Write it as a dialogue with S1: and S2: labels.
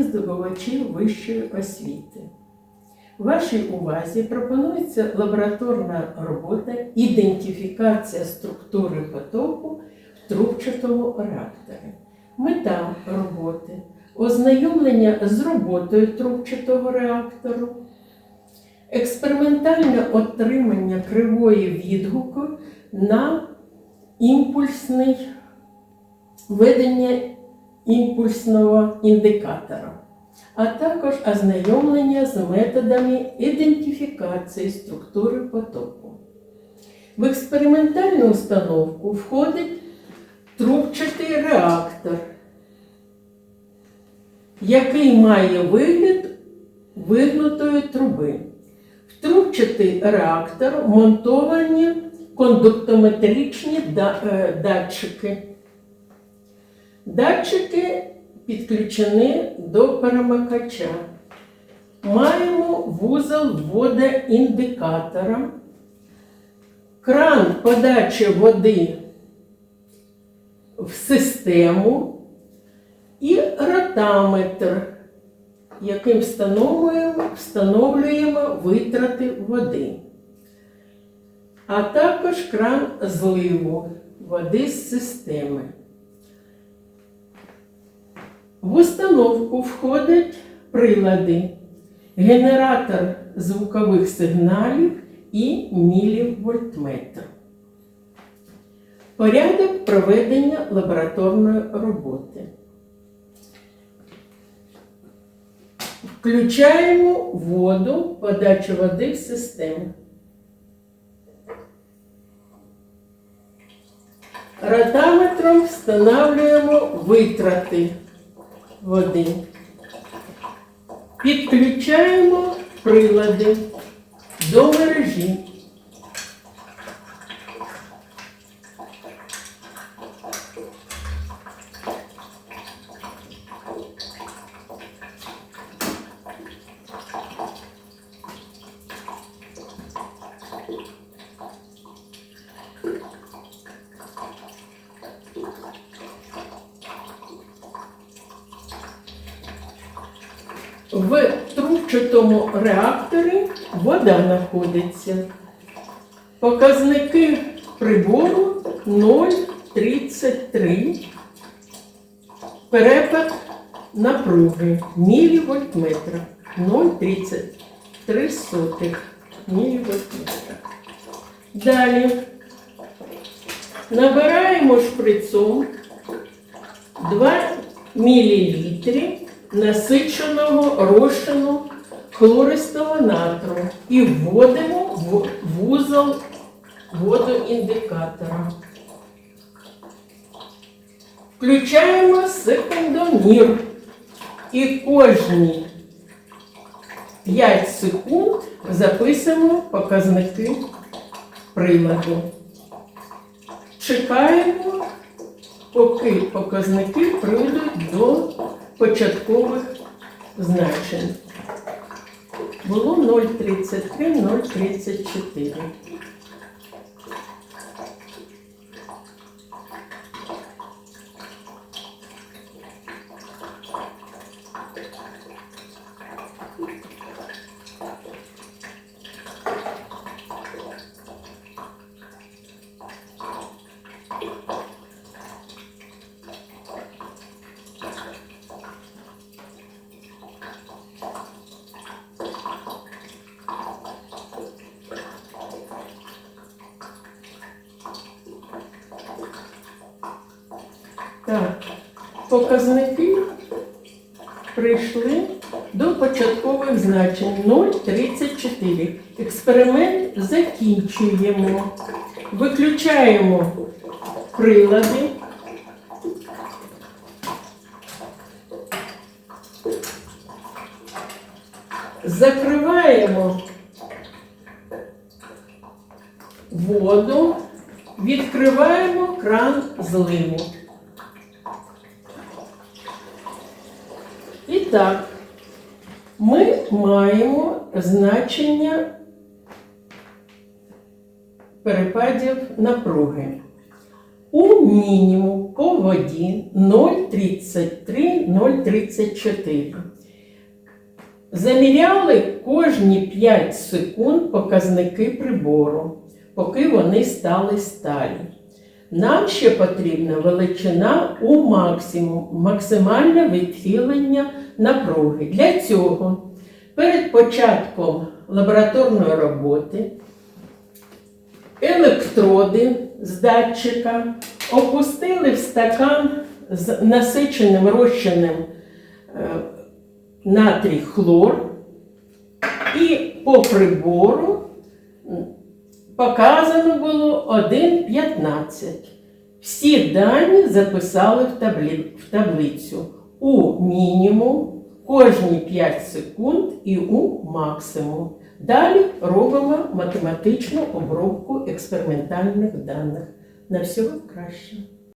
S1: Шановні здобувачі вищої освіти, вашій увазі пропонується лабораторна робота ідентифікація структури потоку в трубчатому реакторі. Мета роботи ознайомлення з роботою трубчатого реактору, експериментальне отримання кривої відгуку на імпульсний ведення імпульсного індикатора, а також ознайомлення з методами ідентифікації структури потоку. В експериментальну установку входить трубчатий реактор, який має вигляд вигнутої труби. В трубчатий реактор монтовані кондуктометричні е, датчики. Датчики підключені до перемикача. Маємо вузол водоіндикатора, кран подачі води в систему і ротаметр, яким встановлюємо, встановлюємо витрати води, а також кран зливу води з системи. В установку входять прилади, генератор звукових сигналів і мілівольтметр. Порядок проведення лабораторної роботи. Включаємо воду, подачу води в систему. Ротаметром встановлюємо витрати води. Підключаємо прилади до мережі. В трубчатому реакторі вода знаходиться. Показники прибору 0,33. Перепад напруги мілівольтметра 0,33 сотих мілівольтметра. Далі набираємо шприцом 2 мл насиченого розчину хлористого натру і вводимо в вузол водоіндикатора. Включаємо секундомір і кожні 5 секунд записуємо показники приладу. Чекаємо, поки показники прийдуть до початкових значень. Було 0,33, 0,34. Так, показники прийшли до початкових значень 0,34. Експеримент закінчуємо. Виключаємо прилади. Закриваємо воду, відкриваємо кран зливу. Так, ми маємо значення перепадів напруги. У мінімум по воді 0,33-0,34. Заміряли кожні 5 секунд показники прибору, поки вони стали сталі. Нам ще потрібна величина у максимум, максимальне відхилення напруги. Для цього перед початком лабораторної роботи електроди з датчика опустили в стакан з насиченим розчинним е, натрій хлор і по прибору показано було 1,15. Всі дані записали в, таблі... в таблицю у мінімум кожні 5 секунд і у максимум. Далі робимо математичну обробку експериментальних даних. На всього краще.